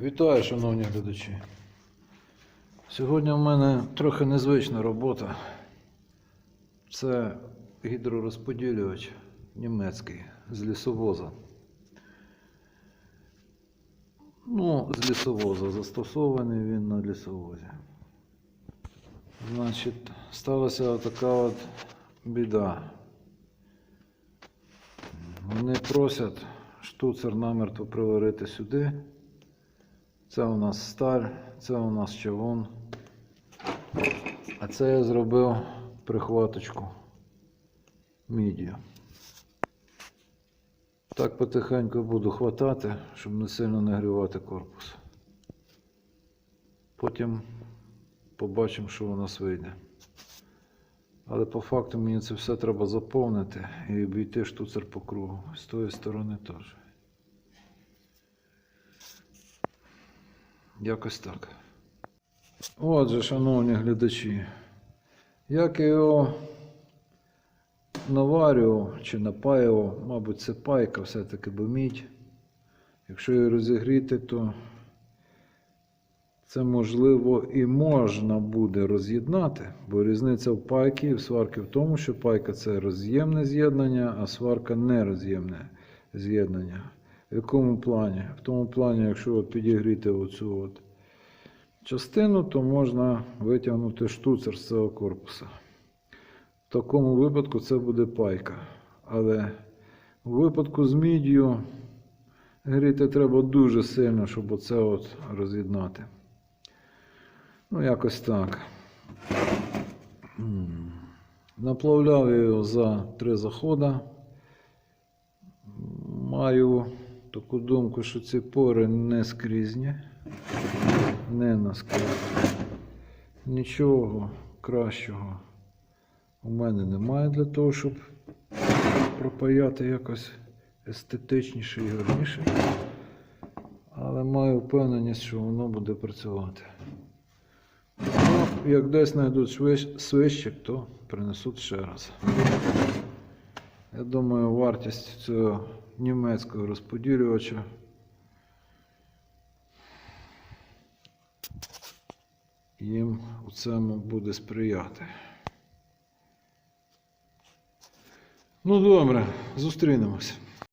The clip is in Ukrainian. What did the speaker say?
Вітаю, шановні глядачі. Сьогодні в мене трохи незвична робота. Це гідророзподілювач німецький з лісовоза. Ну, з лісовоза. Застосований він на лісовозі. Значить, сталася така от біда. Вони просять штуцер намертво приварити сюди. Це у нас сталь, це у нас чавун. А це я зробив прихваточку мідію. Так потихеньку буду хватати, щоб не сильно нагрівати корпус. Потім побачимо, що у нас вийде. Але по факту мені це все треба заповнити і обійти штуцер по кругу. З тої сторони теж. Якось так. Отже, шановні глядачі, як я його наварював чи напаював, мабуть, це пайка все-таки, бо мідь. Якщо її розігріти, то це можливо і можна буде роз'єднати, бо різниця в пайки і в сварки в тому, що пайка це роз'ємне з'єднання, а сварка не роз'ємне з'єднання. В якому плані? В тому плані, якщо от підігріти оцю от частину, то можна витягнути штуцер з цього корпуса. В такому випадку це буде пайка. Але у випадку з мідію гріти треба дуже сильно, щоб оце от роз'єднати. Ну, якось так. Наплавляв його за три заходи. Маю таку думку, що ці пори не скрізні, не наскрізні. Нічого кращого у мене немає для того, щоб пропаяти якось естетичніше і гарніше. Але маю впевненість, що воно буде працювати. Ну, як десь знайдуть свищик, то принесуть ще раз. Я думаю, вартість цього німецького розподілювача їм у цьому буде сприяти. Ну добре, зустрінемось.